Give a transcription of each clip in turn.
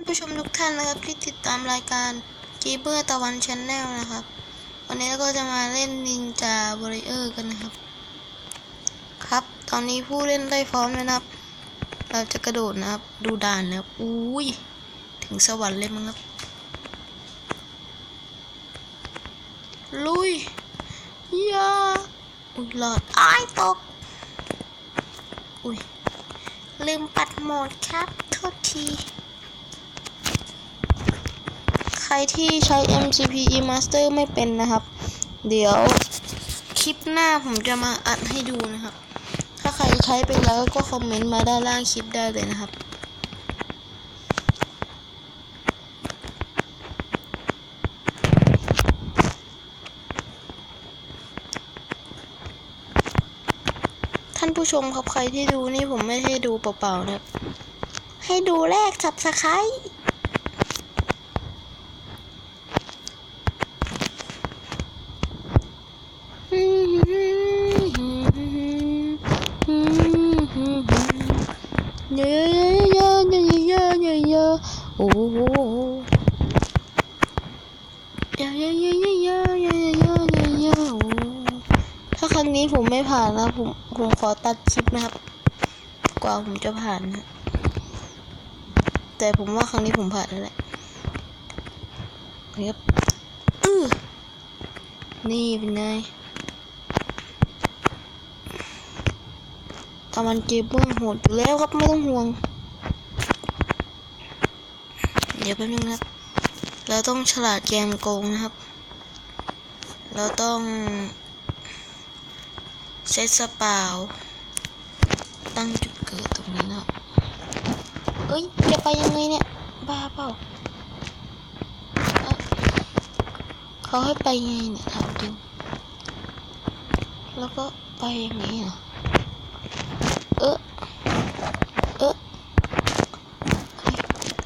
านผู้ชมทุกท่านนะครับที่ติดตามรายการกีเบอร์ตะวันชนแนลนะครับ วันนี้เราก็จะมาเล่นนินจาบริเออร์กันนะครับ ครับ ตอนนี้ผู้เล่นได้พร้อมแล้วนะครับ เราจะกระโดดนะครับ ดูด่านนะครับอุ้ยถึงสวรรค์เลยมั้งครับ ลุยยาอุ้ยหลอดอ้ายตก อุ้ยลืมปัดโหมดครับ โทษที รที่ใช้ MCPE Master ไม่เป็นนะครับ เดี๋ยวคลิปหน้าผมจะมาอัดให้ดูนะครับ ถ้าใครใช้ไปแล้วก็คอมเมนต์มาด้านล่างคลิปได้เลยนะครับท่านผู้ชมครับใครที่ดูนี่ผมไม่ให้ดูเปล่าๆนะให้ดูแรกสับสไคร เยอะเยอะเยอะเยอะเยอะเยอะโอ้โหเยอะเยอะเยอะเยอะเยอะเยอะเยอะเยอะเยอะโอ้ถ้าครั้งนี้ผมไม่ผ่านนะผมผมขอตัดคลิปนะครับ กว่าผมจะผ่านนะแต่ผมว่าครั้งนี้ผมผ่านแล้วแหละครับนี่เป็นไง ตะวันเกมเบิ้งโหดอยู่แล้วครับไม่ต้องห่วง เดี๋ยวแป๊บนึงนะครับ เราต้องฉลาดแกมโกงนะครับ เราต้องเซตสปาวตั้งจุดเกิดตรงนี้นะเอ้ยจะไปยังไงเนี่ย บ้าเปล่าเขาให้ไปยังไงเนี่ยถามจริงแล้วก็ไปยังไงอะเออ เออเฮ้ย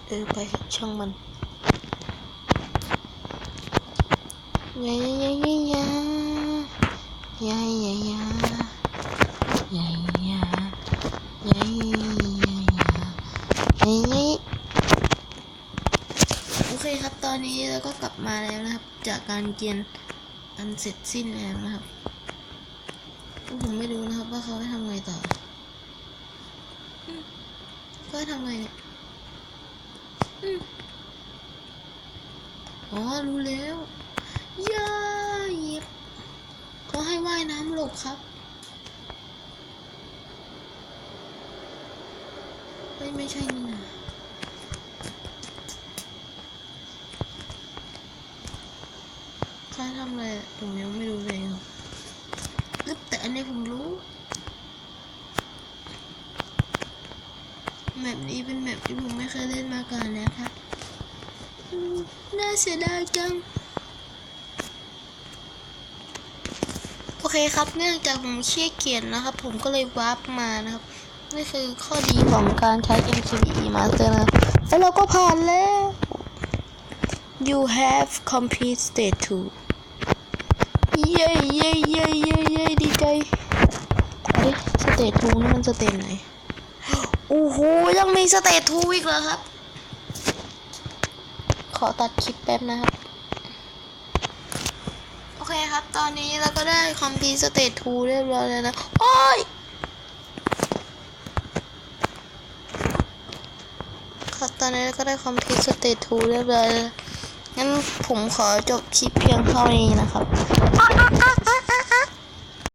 เออไปช่างมันยายายายายายายายายายายายานี่โอเคครับตอนนี้เราก็กลับมาแล้วนะครับ จากการเกียนอันเสร็จสิ้นแล้วนะครับผมไม่รู้นะครับว่าเขาให้ทำไงต่อ เขาให้ทำไงเนี่ยอ๋อ รู้แล้วย่าเหยิบเขาให้ว่ายน้ำหลบครับเฮ้ยไม่ใช่นี่นะค่าทำอะไรอะผมยังไม่รู้เลยครับอึ๊บแต่อันนี้ผมรู้ แมป นี้เป็นแมปที่ผมไม่เคยเล่นมาก่อนนะครับ น่าเสียดายจัง โอเคครับ เนื่องจากผมขี้เกียจนะครับ ผมก็เลยวาร์ปมานะครับ นี่คือข้อดีของการใช้ MCBE Master นะครับแล้วเราก็ผ่านแล้ว You have complete stage 2เย้เย้เย้เย้เย้ดีใจเฮ้ยสเตจทูนี่มันสเตจไหน โอ้โหยังมีสเตจทูอีกเหรอครับ ขอตัดคลิปแป๊บนะครับ โอเคครับ ตอนนี้เราก็ได้คอมพีสเตจทูเรียบร้อยแล้วนะ โอ้ยครับตอนนี้เราก็ได้คอมพีสเตจทูเรียบร้อยแล้วงั้นผมขอจบคลิปเพียงเท่านี้นะครับ